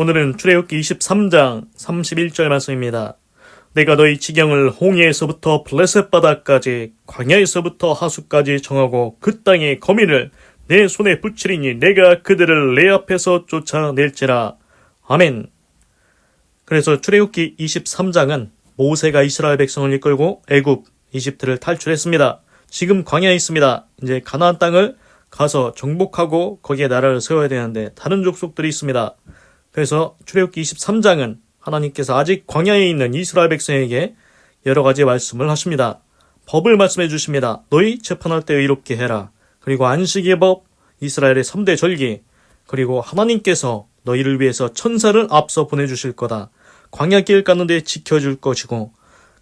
오늘은 출애굽기 23장 31절 말씀입니다. 내가 너희 지경을 홍해에서부터 블레셋 바다까지 광야에서부터 하수까지 정하고 그 땅의 거민을 내 손에 붙이리니 내가 그들을 내 앞에서 쫓아낼지라. 아멘. 그래서 출애굽기 23장은 모세가 이스라엘 백성을 이끌고 애굽, 이집트를 탈출했습니다. 지금 광야에 있습니다. 이제 가나안 땅을 가서 정복하고 거기에 나라를 세워야 되는데 다른 족속들이 있습니다. 그래서 출애굽기 23장은 하나님께서 아직 광야에 있는 이스라엘 백성에게 여러 가지 말씀을 하십니다. 법을 말씀해 주십니다. 너희 재판할 때 의롭게 해라. 그리고 안식의 법, 이스라엘의 3대 절기, 그리고 하나님께서 너희를 위해서 천사를 앞서 보내주실 거다. 광야 길 가는데 지켜줄 것이고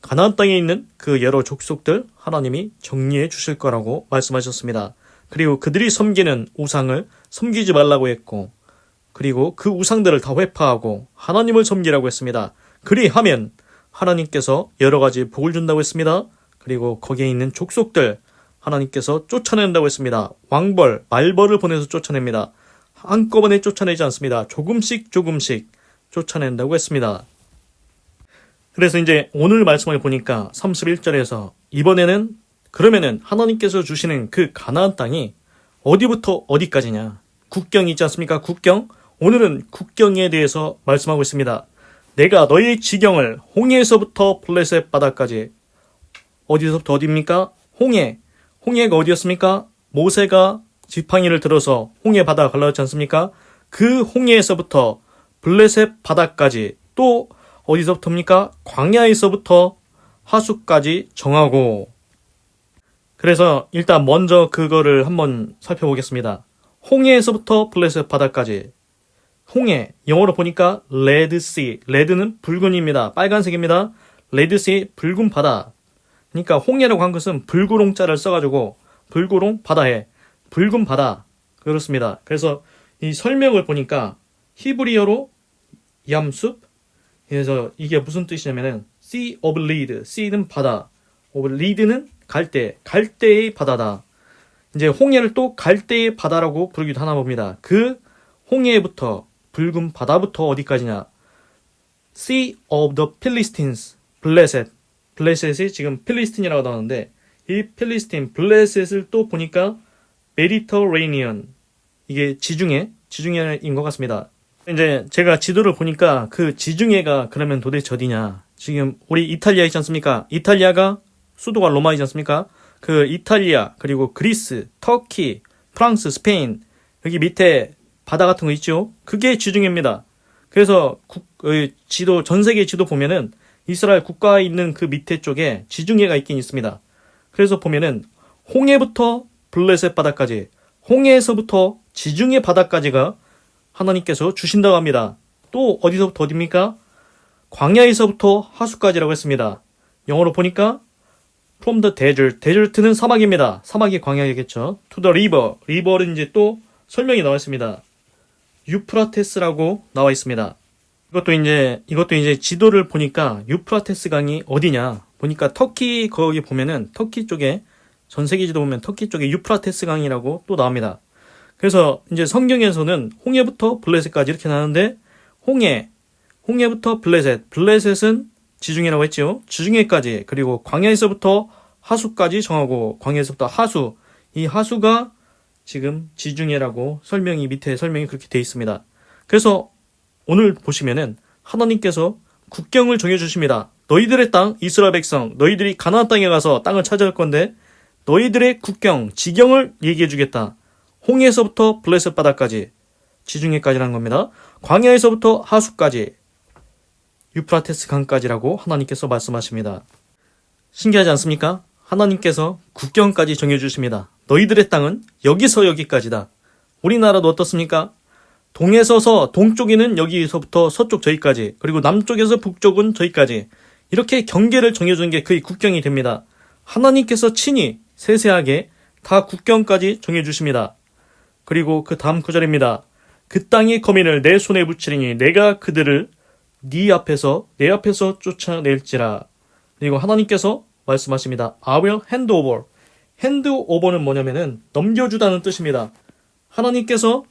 가나안 땅에 있는 그 여러 족속들 하나님이 정리해 주실 거라고 말씀하셨습니다. 그리고 그들이 섬기는 우상을 섬기지 말라고 했고 그리고 그 우상들을 다 회파하고 하나님을 섬기라고 했습니다. 그리하면 하나님께서 여러 가지 복을 준다고 했습니다. 그리고 거기에 있는 족속들 하나님께서 쫓아낸다고 했습니다. 왕벌, 말벌을 보내서 쫓아냅니다. 한꺼번에 쫓아내지 않습니다. 조금씩 조금씩 쫓아낸다고 했습니다. 그래서 이제 오늘 말씀을 보니까 31절에서 이번에는 그러면은 하나님께서 주시는 그 가나안 땅이 어디부터 어디까지냐? 국경이 있지 않습니까? 국경. 오늘은 국경에 대해서 말씀하고 있습니다. 내가 너희 지경을 홍해에서부터 블레셋 바다까지 어디서부터 어디입니까? 홍해. 홍해가 어디였습니까? 모세가 지팡이를 들어서 홍해 바다 갈라졌지 않습니까? 그 홍해에서부터 블레셋 바다까지 또 어디서부터입니까? 광야에서부터 하수까지 정하고 그래서 일단 먼저 그거를 한번 살펴보겠습니다. 홍해에서부터 블레셋 바다까지 홍해 영어로 보니까 레드시 레드는 붉은입니다. 빨간색입니다. 레드시 붉은 바다 그러니까 홍해라고 한 것은 불구롱자를 써가지고 불구롱 바다에 붉은 바다 그렇습니다. 그래서 이 설명을 보니까 히브리어로 얌숲 그래서 이게 무슨 뜻이냐면은 sea of lead sea는 바다 of lead는 갈대 갈대의 바다다. 이제 홍해를 또 갈대의 바다라고 부르기도 하나 봅니다. 그 홍해부터 붉은 바다부터 어디까지냐? Sea of the Philistines, 블레셋. 블레셋이 지금 필리스틴이라고 나오는데 이 필리스틴, 블레셋을 또 보니까 메디터레니언 이게 지중해, 지중해인 것 같습니다. 이제 제가 지도를 보니까 그 지중해가 그러면 도대체 어디냐? 지금 우리 이탈리아 있지 않습니까? 이탈리아가 수도가 로마이지 않습니까? 그 이탈리아 그리고 그리스, 터키, 프랑스, 스페인 여기 밑에 바다 같은 거 있죠? 그게 지중해입니다. 그래서 국, 어, 지도 전 세계 지도 보면은 이스라엘 국가에 있는 그 밑에 쪽에 지중해가 있긴 있습니다. 그래서 보면은 홍해부터 블레셋 바다까지 홍해에서부터 지중해 바다까지가 하나님께서 주신다고 합니다. 또 어디서부터 어디입니까? 광야에서부터 하수까지라고 했습니다. 영어로 보니까 from the desert, desert는 사막입니다. 사막이 광야이겠죠. to the river, river는 이제 또 설명이 나와 있습니다. 유프라테스라고 나와 있습니다. 이것도 이제 이것도 이제 지도를 보니까 유프라테스 강이 어디냐 보니까 터키 거기 보면은 터키 쪽에 전 세계 지도 보면 터키 쪽에 유프라테스 강이라고 또 나옵니다. 그래서 이제 성경에서는 홍해부터 블레셋까지 이렇게 나는데 홍해 홍해부터 블레셋 블레셋은 지중해라고 했지요. 지중해까지 그리고 광야에서부터 하수까지 정하고 광야에서부터 하수 이 하수가 지금 지중해라고 설명이 밑에 설명이 그렇게 돼 있습니다. 그래서 오늘 보시면은 하나님께서 국경을 정해 주십니다. 너희들의 땅 이스라엘 백성 너희들이 가나안 땅에 가서 땅을 차지할 건데 너희들의 국경 지경을 얘기해 주겠다. 홍해에서부터 블레셋 바다까지 지중해까지라는 겁니다. 광야에서부터 하수까지 유프라테스 강까지라고 하나님께서 말씀하십니다. 신기하지 않습니까? 하나님께서 국경까지 정해 주십니다. 너희들의 땅은 여기서 여기까지다. 우리나라도 어떻습니까? 동에 서서 동쪽에는 여기서부터 서쪽 저기까지, 그리고 남쪽에서 북쪽은 저기까지. 이렇게 경계를 정해주는 게 그의 국경이 됩니다. 하나님께서 친히 세세하게 다 국경까지 정해주십니다. 그리고 그 다음 구절입니다. 그 땅의 거민을 내 손에 붙이리니 내가 그들을 네 앞에서 내 앞에서 쫓아낼지라. 그리고 하나님께서 말씀하십니다. I will hand over. Hand over는 뭐냐면은 넘겨주다는 뜻입니다. 하나님께서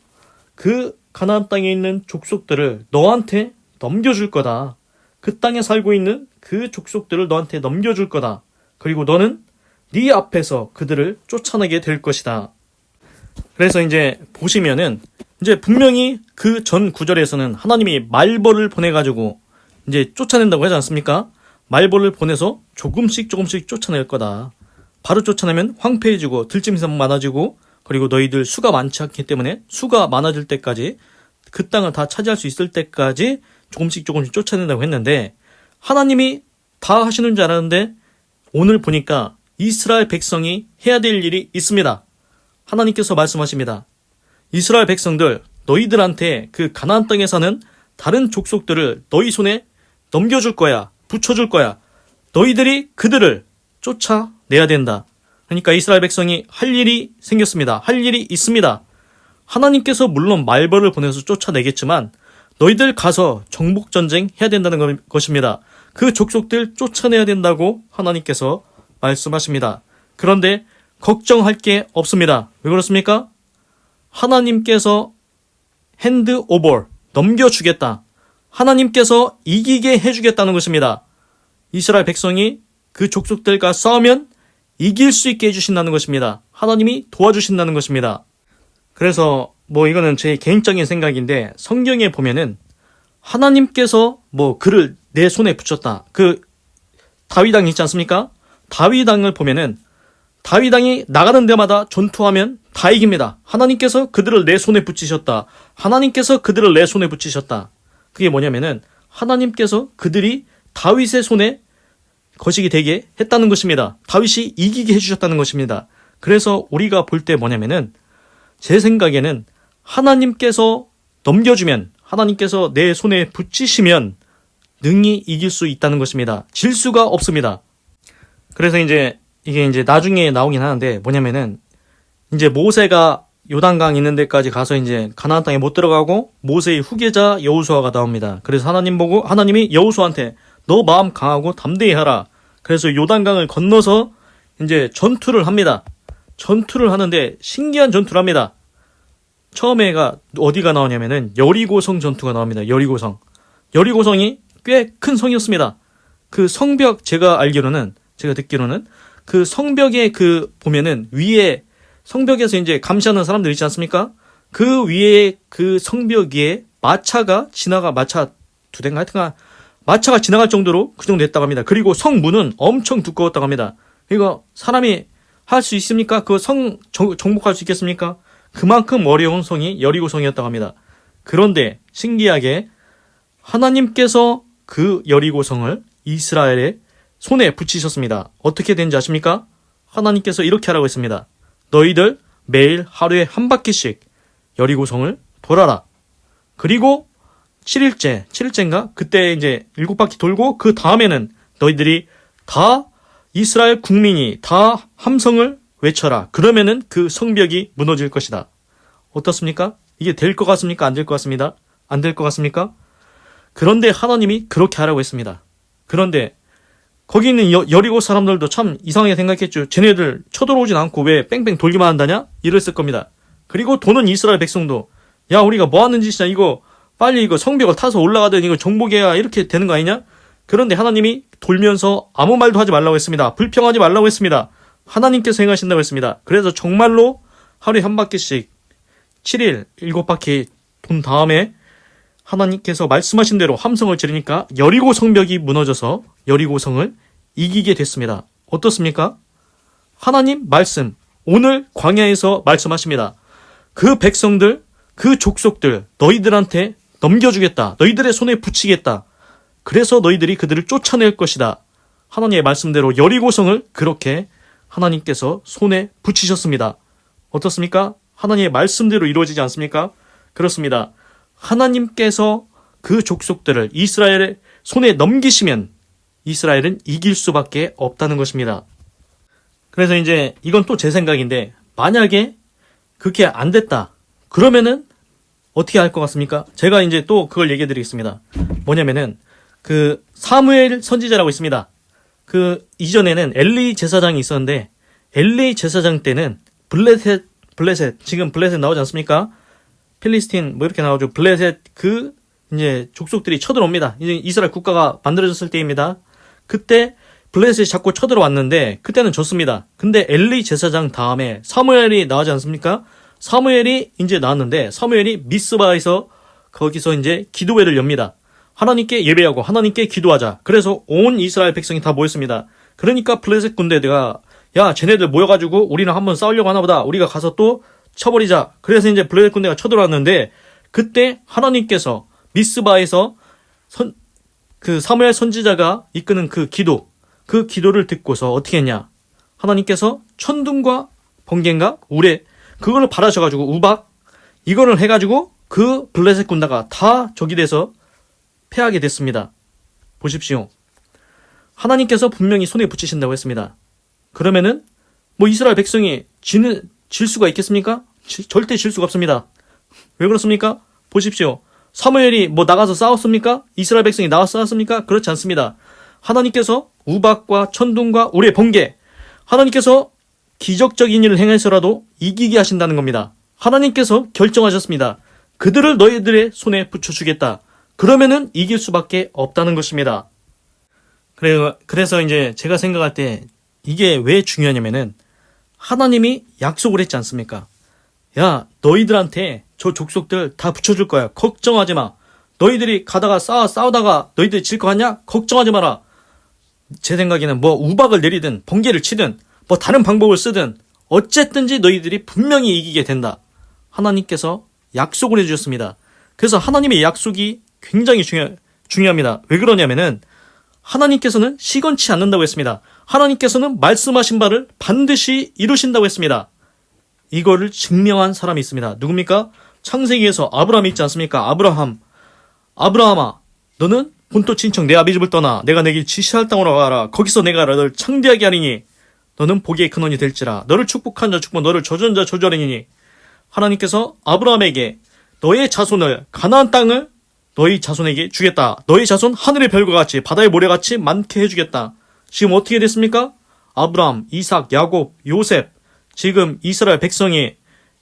그 가나안 땅에 있는 족속들을 너한테 넘겨줄 거다. 그 땅에 살고 있는 그 족속들을 너한테 넘겨줄 거다. 그리고 너는 네 앞에서 그들을 쫓아내게 될 것이다. 그래서 이제 보시면은 이제 분명히 그 전 구절에서는 하나님이 말벌을 보내가지고 이제 쫓아낸다고 하지 않습니까? 말벌을 보내서 조금씩 조금씩 쫓아낼 거다. 바로 쫓아내면 황폐해지고 들짐승 많아지고 그리고 너희들 수가 많지 않기 때문에 수가 많아질 때까지 그 땅을 다 차지할 수 있을 때까지 조금씩 조금씩 쫓아낸다고 했는데 하나님이 다 하시는 줄 알았는데 오늘 보니까 이스라엘 백성이 해야 될 일이 있습니다. 하나님께서 말씀하십니다. 이스라엘 백성들 너희들한테 그 가나안 땅에 사는 다른 족속들을 너희 손에 넘겨줄 거야. 붙여줄 거야. 너희들이 그들을 쫓아 내야 된다. 그러니까 이스라엘 백성이 할 일이 생겼습니다. 할 일이 있습니다. 하나님께서 물론 말벌을 보내서 쫓아내겠지만 너희들 가서 정복 전쟁 해야 된다는 거- 것입니다. 그 족속들 쫓아내야 된다고 하나님께서 말씀하십니다. 그런데 걱정할 게 없습니다. 왜 그렇습니까? 하나님께서 핸드 오버 넘겨주겠다. 하나님께서 이기게 해주겠다는 것입니다. 이스라엘 백성이 그 족속들과 싸우면 이길 수 있게 해주신다는 것입니다. 하나님이 도와주신다는 것입니다. 그래서 뭐 이거는 제 개인적인 생각인데 성경에 보면은 하나님께서 뭐 그를 내 손에 붙였다. 그 다윗왕 있지 않습니까? 다윗왕을 보면은 다윗왕이 나가는 데마다 전투하면 다 이깁니다. 하나님께서 그들을 내 손에 붙이셨다. 하나님께서 그들을 내 손에 붙이셨다. 그게 뭐냐면은 하나님께서 그들이 다윗의 손에 거식이 되게 했다는 것입니다. 다윗이 이기게 해주셨다는 것입니다. 그래서 우리가 볼 때 뭐냐면은 제 생각에는 하나님께서 넘겨주면 하나님께서 내 손에 붙이시면 능히 이길 수 있다는 것입니다. 질 수가 없습니다. 그래서 이제 이게 이제 나중에 나오긴 하는데 뭐냐면은 이제 모세가 요단강 있는 데까지 가서 이제 가나안 땅에 못 들어가고 모세의 후계자 여호수아가 나옵니다. 그래서 하나님 보고 하나님이 여호수아한테 너 마음 강하고 담대히 하라. 그래서 요단강을 건너서 이제 전투를 합니다. 전투를 하는데 신기한 전투를 합니다. 처음에가 어디가 나오냐면은 여리고성 전투가 나옵니다. 여리고성. 여리고성이 꽤 큰 성이었습니다. 그 성벽 제가 알기로는 제가 듣기로는 그 성벽에 그 보면은 위에 성벽에서 이제 감시하는 사람들 있지 않습니까? 그 위에 그 성벽 위에 마차가 지나가 마차 두 대인가 하여튼가 마차가 지나갈 정도로 그 정도 됐다고 합니다. 그리고 성문은 엄청 두꺼웠다고 합니다. 이거 사람이 할 수 있습니까? 그 성 정복할 수 있겠습니까? 그만큼 어려운 성이 여리고 성이었다고 합니다. 그런데 신기하게 하나님께서 그 여리고 성을 이스라엘의 손에 붙이셨습니다. 어떻게 된지 아십니까? 하나님께서 이렇게 하라고 했습니다. 너희들 매일 하루에 한 바퀴씩 여리고 성을 돌아라. 그리고 7일째, 7일째인가? 그때 이제 일곱 바퀴 돌고 그 다음에는 너희들이 다 이스라엘 국민이 다 함성을 외쳐라. 그러면은 그 성벽이 무너질 것이다. 어떻습니까? 이게 될 것 같습니까? 안 될 것 같습니다. 안 될 것 같습니까? 그런데 하나님이 그렇게 하라고 했습니다. 그런데 거기 있는 여, 여리고 사람들도 참 이상하게 생각했죠. 쟤네들 쳐들어오진 않고 왜 뺑뺑 돌기만 한다냐? 이랬을 겁니다. 그리고 도는 이스라엘 백성도 야 우리가 뭐 하는 짓이냐 이거 빨리 이거 성벽을 타서 올라가든 이거 정복해야 이렇게 되는 거 아니냐? 그런데 하나님이 돌면서 아무 말도 하지 말라고 했습니다. 불평하지 말라고 했습니다. 하나님께서 행하신다고 했습니다. 그래서 정말로 하루에 한 바퀴씩 7일 7바퀴 돈 다음에 하나님께서 말씀하신 대로 함성을 지르니까 여리고 성벽이 무너져서 여리고 성을 이기게 됐습니다. 어떻습니까? 하나님 말씀 오늘 광야에서 말씀하십니다. 그 백성들 그 족속들 너희들한테 넘겨주겠다. 너희들의 손에 붙이겠다. 그래서 너희들이 그들을 쫓아낼 것이다. 하나님의 말씀대로 여리고성을 그렇게 하나님께서 손에 붙이셨습니다. 어떻습니까? 하나님의 말씀대로 이루어지지 않습니까? 그렇습니다. 하나님께서 그 족속들을 이스라엘의 손에 넘기시면 이스라엘은 이길 수밖에 없다는 것입니다. 그래서 이제 이건 또 제 생각인데 만약에 그게 안 됐다. 그러면은 어떻게 할 것 같습니까? 제가 이제 또 그걸 얘기해 드리겠습니다. 뭐냐면은 그 사무엘 선지자라고 있습니다. 그 이전에는 엘리 제사장이 있었는데 엘리 제사장 때는 블레셋 블레셋 지금 블레셋 나오지 않습니까? 필리스틴 뭐 이렇게 나오죠. 블레셋 그 이제 족속들이 쳐들어옵니다. 이제 이스라엘 국가가 만들어졌을 때입니다. 그때 블레셋이 자꾸 쳐들어왔는데 그때는 졌습니다. 근데 엘리 제사장 다음에 사무엘이 나오지 않습니까? 사무엘이 이제 나왔는데 사무엘이 미스바에서 거기서 이제 기도회를 엽니다. 하나님께 예배하고 하나님께 기도하자. 그래서 온 이스라엘 백성이 다 모였습니다. 그러니까 블레셋 군대가 야 쟤네들 모여가지고 우리는 한번 싸우려고 하나보다. 우리가 가서 또 쳐버리자. 그래서 이제 블레셋 군대가 쳐들어왔는데 그때 하나님께서 미스바에서 선, 그 사무엘 선지자가 이끄는 그 기도, 그 기도를 듣고서 어떻게 했냐? 하나님께서 천둥과 번개인가 우레 그거를 바라셔가지고 우박 이거를 해가지고 그 블레셋 군대가 다 적이 돼서 패하게 됐습니다. 보십시오. 하나님께서 분명히 손에 붙이신다고 했습니다. 그러면은 뭐 이스라엘 백성이 지는 질 수가 있겠습니까? 지- 절대 질 수가 없습니다. 왜 그렇습니까? 보십시오. 사무엘이 뭐 나가서 싸웠습니까? 이스라엘 백성이 나가서 싸웠습니까? 그렇지 않습니다. 하나님께서 우박과 천둥과 우리의 번개, 하나님께서 기적적인 일을 행해서라도 이기게 하신다는 겁니다. 하나님께서 결정하셨습니다. 그들을 너희들의 손에 붙여주겠다. 그러면은 이길 수밖에 없다는 것입니다. 그래, 그래서 이제 제가 생각할 때 이게 왜 중요하냐면은 하나님이 약속을 했지 않습니까? 야, 너희들한테 저 족속들 다 붙여줄 거야. 걱정하지 마. 너희들이 가다가 싸워, 싸우다가 너희들이 질거 같냐? 걱정하지 마라. 제 생각에는 뭐 우박을 내리든 번개를 치든 뭐 다른 방법을 쓰든 어쨌든지 너희들이 분명히 이기게 된다. 하나님께서 약속을 해주셨습니다. 그래서 하나님의 약속이 굉장히 중요, 중요합니다. 왜 그러냐면은 하나님께서는 시건치 않는다고 했습니다. 하나님께서는 말씀하신 바를 반드시 이루신다고 했습니다. 이거를 증명한 사람이 있습니다. 누굽니까? 창세기에서 아브라함이 있지 않습니까? 아브라함. 아브라함아, 너는 본토 친척 내 아비집을 떠나 내가 내게 지시할 땅으로 가라. 거기서 내가 너를 창대하게 하리니 너는 복의 근원이 될지라. 너를 축복한 자 축복, 너를 저주한 자 저주하리니 하나님께서 아브라함에게 너의 자손을 가나안 땅을 너희 자손에게 주겠다. 너희 자손 하늘의 별과 같이 바다의 모래같이 많게 해주겠다. 지금 어떻게 됐습니까? 아브라함, 이삭, 야곱, 요셉 지금 이스라엘 백성이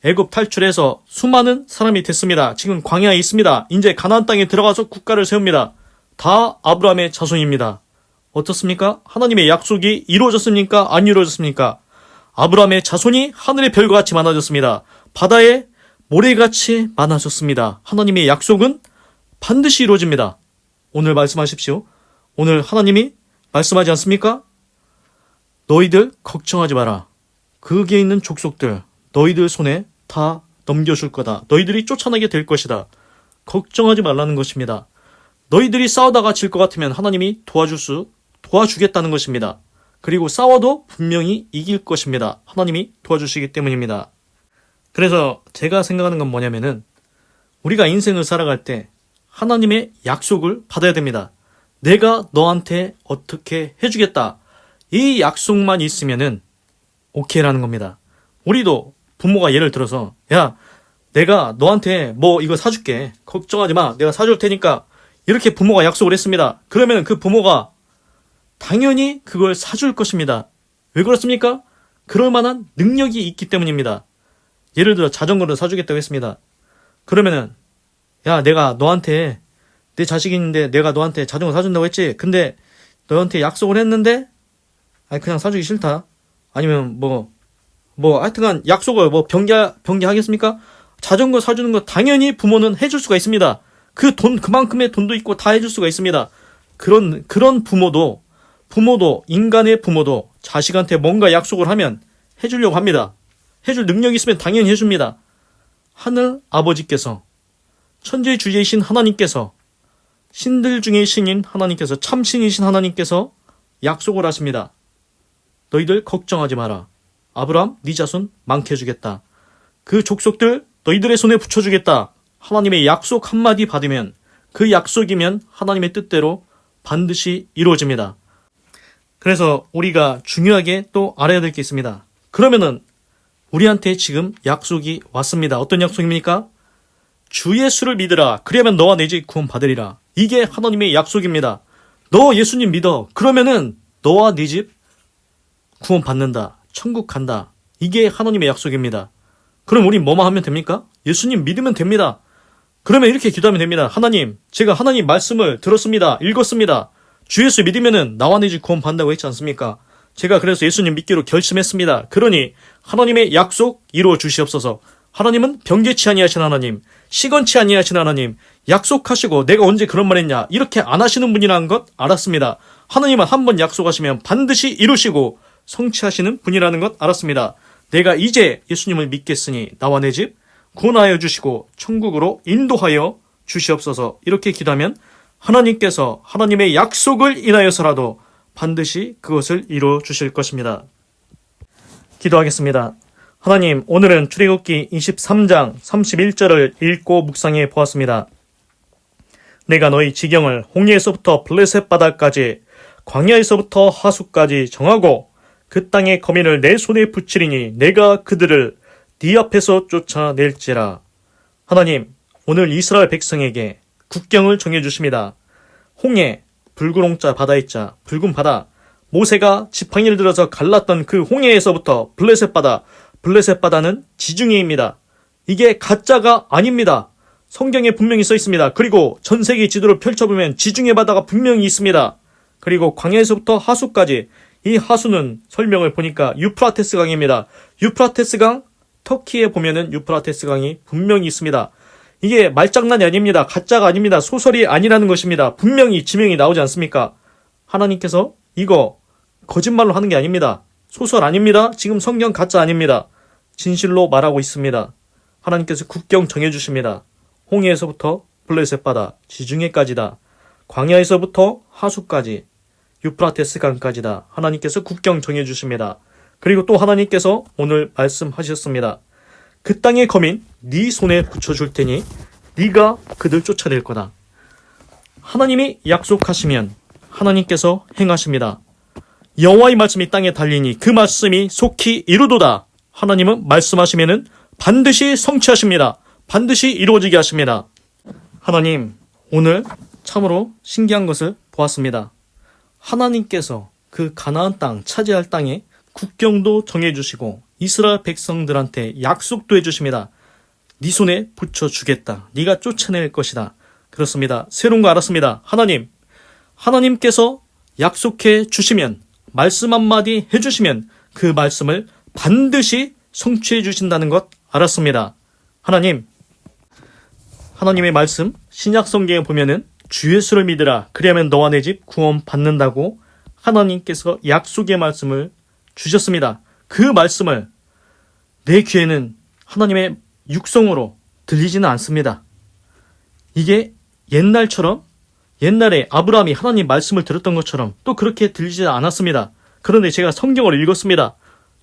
애굽 탈출해서 수많은 사람이 됐습니다. 지금 광야에 있습니다. 이제 가나안 땅에 들어가서 국가를 세웁니다. 다 아브라함의 자손입니다. 어떻습니까? 하나님의 약속이 이루어졌습니까? 안 이루어졌습니까? 아브라함의 자손이 하늘의 별과 같이 많아졌습니다. 바다에 모래같이 많아졌습니다. 하나님의 약속은 반드시 이루어집니다. 오늘 말씀하십시오. 오늘 하나님이 말씀하지 않습니까? 너희들 걱정하지 마라. 거기에 있는 족속들 너희들 손에 다 넘겨줄 거다. 너희들이 쫓아내게 될 것이다. 걱정하지 말라는 것입니다. 너희들이 싸우다가 질 것 같으면 하나님이 도와줄 수 도와주겠다는 것입니다. 그리고 싸워도 분명히 이길 것입니다. 하나님이 도와주시기 때문입니다. 그래서 제가 생각하는 건 뭐냐면은 우리가 인생을 살아갈 때 하나님의 약속을 받아야 됩니다. 내가 너한테 어떻게 해주겠다. 이 약속만 있으면은 오케이라는 겁니다. 우리도 부모가 예를 들어서 야 내가 너한테 뭐 이거 사줄게 걱정하지 마 내가 사줄 테니까 이렇게 부모가 약속을 했습니다. 그러면 그 부모가 당연히 그걸 사줄 것입니다. 왜 그렇습니까? 그럴 만한 능력이 있기 때문입니다. 예를 들어 자전거를 사주겠다고 했습니다. 그러면은 야 내가 너한테 내 자식이 있는데 내가 너한테 자전거 사준다고 했지. 근데 너한테 약속을 했는데 아니 그냥 사주기 싫다. 아니면 뭐뭐 하여튼간 약속을 뭐 변기 변기하겠습니까? 자전거 사주는 거 당연히 부모는 해줄 수가 있습니다. 그 돈 그만큼의 돈도 있고 다 해줄 수가 있습니다. 그런 그런 부모도 부모도 인간의 부모도 자식한테 뭔가 약속을 하면 해주려고 합니다. 해줄 능력이 있으면 당연히 해줍니다. 하늘 아버지께서 천지의 주제이신 하나님께서 신들 중의 신인 하나님께서 참신이신 하나님께서 약속을 하십니다. 너희들 걱정하지 마라. 아브라함 네 자손 많게 해주겠다. 그 족속들 너희들의 손에 붙여주겠다. 하나님의 약속 한마디 받으면 그 약속이면 하나님의 뜻대로 반드시 이루어집니다. 그래서 우리가 중요하게 또 알아야 될 게 있습니다. 그러면은 우리한테 지금 약속이 왔습니다. 어떤 약속입니까? 주 예수를 믿으라. 그러면 너와 내 집 구원 받으리라. 이게 하나님의 약속입니다. 너 예수님 믿어. 그러면은 너와 네 집 구원 받는다. 천국 간다. 이게 하나님의 약속입니다. 그럼 우리 뭐만 하면 됩니까? 예수님 믿으면 됩니다. 그러면 이렇게 기도하면 됩니다. 하나님, 제가 하나님 말씀을 들었습니다. 읽었습니다. 주 예수 믿으면은 나와 내 집 구원 받는다고 했지 않습니까? 제가 그래서 예수님 믿기로 결심했습니다. 그러니 하나님의 약속 이루어 주시옵소서. 하나님은 병개치 아니하신 하나님, 시건치 아니하신 하나님, 약속하시고 내가 언제 그런 말 했냐 이렇게 안 하시는 분이라는 것 알았습니다. 하나님은 한 번 약속하시면 반드시 이루시고 성취하시는 분이라는 것 알았습니다. 내가 이제 예수님을 믿겠으니 나와 내 집 구원하여 주시고 천국으로 인도하여 주시옵소서 이렇게 기도하면 하나님께서 하나님의 약속을 인하여서라도 반드시 그것을 이루어 주실 것입니다. 기도하겠습니다. 하나님, 오늘은 출애굽기 23장 31절을 읽고 묵상해 보았습니다. 내가 너희 지경을 홍해에서부터 블레셋 바다까지 광야에서부터 하수까지 정하고 그 땅의 거민을 내 손에 붙이리니 내가 그들을 네 앞에서 쫓아낼지라. 하나님, 오늘 이스라엘 백성에게 국경을 정해 주십니다. 홍해, 홍자 바다의 자, 붉은 바다. 모세가 지팡이를 들어서 갈랐던 그 홍해에서부터 블레셋 바다, 블레셋 바다는 지중해입니다. 이게 가짜가 아닙니다. 성경에 분명히 써 있습니다. 그리고 전 세계 지도를 펼쳐보면 지중해 바다가 분명히 있습니다. 그리고 광야에서부터 하수까지 이 하수는 설명을 보니까 유프라테스 강입니다. 유프라테스 강 터키에 보면은 유프라테스 강이 분명히 있습니다. 이게 말장난이 아닙니다. 가짜가 아닙니다. 소설이 아니라는 것입니다. 분명히 지명이 나오지 않습니까? 하나님께서 이거 거짓말로 하는 게 아닙니다. 소설 아닙니다. 지금 성경 가짜 아닙니다. 진실로 말하고 있습니다. 하나님께서 국경 정해주십니다. 홍해에서부터 블레셋 바다, 지중해까지다. 광야에서부터 하수까지, 유프라테스 강까지다. 하나님께서 국경 정해주십니다. 그리고 또 하나님께서 오늘 말씀하셨습니다. 그 땅의 거민 네 손에 붙여줄 테니 네가 그들 쫓아낼 거다. 하나님이 약속하시면 하나님께서 행하십니다. 여호와의 말씀이 땅에 달리니 그 말씀이 속히 이루도다. 하나님은 말씀하시면은 반드시 성취하십니다. 반드시 이루어지게 하십니다. 하나님, 오늘 참으로 신기한 것을 보았습니다. 하나님께서 그 가나안 땅 차지할 땅에 국경도 정해 주시고 이스라엘 백성들한테 약속도 해주십니다. 네 손에 붙여주겠다. 네가 쫓아낼 것이다. 그렇습니다. 새로운 거 알았습니다. 하나님, 하나님께서 약속해 주시면 말씀 한마디 해주시면 그 말씀을 반드시 성취해 주신다는 것 알았습니다. 하나님, 하나님의 말씀 신약 성경에 보면은 주 예수를 믿으라 그리하면 너와 내 집 구원 받는다고 하나님께서 약속의 말씀을 주셨습니다. 그 말씀을 내 귀에는 하나님의 육성으로 들리지는 않습니다. 이게 옛날처럼 옛날에 아브라함이 하나님 말씀을 들었던 것처럼 또 그렇게 들리지 않았습니다. 그런데 제가 성경을 읽었습니다.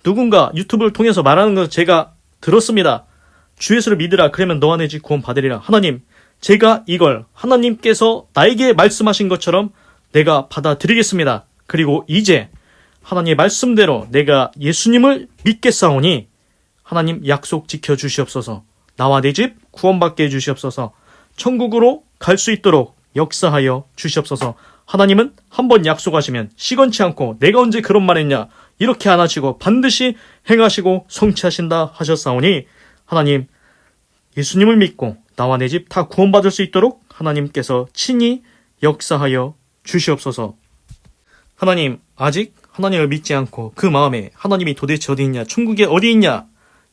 누군가 유튜브를 통해서 말하는 것을 제가 들었습니다. 주 예수를 믿으라 그러면 너와 내 집 구원 받으리라. 하나님, 제가 이걸 하나님께서 나에게 말씀하신 것처럼 내가 받아들이겠습니다. 그리고 이제 하나님의 말씀대로 내가 예수님을 믿겠사오니 하나님 약속 지켜 주시옵소서. 나와 내 집 구원받게 해 주시옵소서. 천국으로 갈 수 있도록 역사하여 주시옵소서. 하나님은 한 번 약속하시면 시건치 않고 내가 언제 그런 말 했냐 이렇게 안 하시고 반드시 행하시고 성취하신다 하셨사오니 하나님 예수님을 믿고 나와 내 집 다 구원받을 수 있도록 하나님께서 친히 역사하여 주시옵소서. 하나님 아직 하나님을 믿지 않고 그 마음에 하나님이 도대체 어디 있냐 천국에 어디 있냐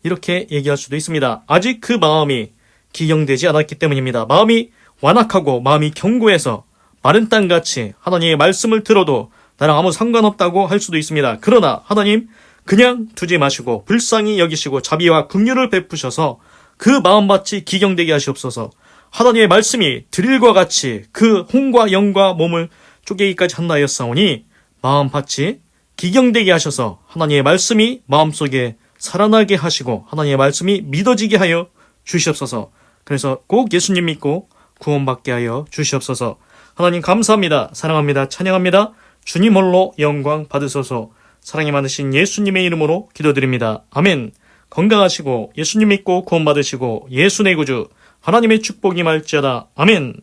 이렇게 얘기할 수도 있습니다. 아직 그 마음이 기경되지 않았기 때문입니다. 마음이 완악하고 마음이 견고해서 마른 땅같이 하나님의 말씀을 들어도 나랑 아무 상관없다고 할 수도 있습니다. 그러나 하나님 그냥 두지 마시고 불쌍히 여기시고 자비와 긍휼을 베푸셔서 그 마음밭이 기경되게 하시옵소서. 하나님의 말씀이 드릴과 같이 그 홍과 영과 몸을 쪼개기까지 한다였사오니 마음밭이 기경되게 하셔서 하나님의 말씀이 마음속에 살아나게 하시고 하나님의 말씀이 믿어지게 하여 주시옵소서. 그래서 꼭 예수님 믿고 구원받게 하여 주시옵소서. 하나님 감사합니다. 사랑합니다. 찬양합니다. 주님 홀로 영광 받으소서. 사랑이 많으신 예수님의 이름으로 기도드립니다. 아멘. 건강하시고 예수님 믿고 구원받으시고 예수 내 구주 하나님의 축복이 말지어다. 아멘.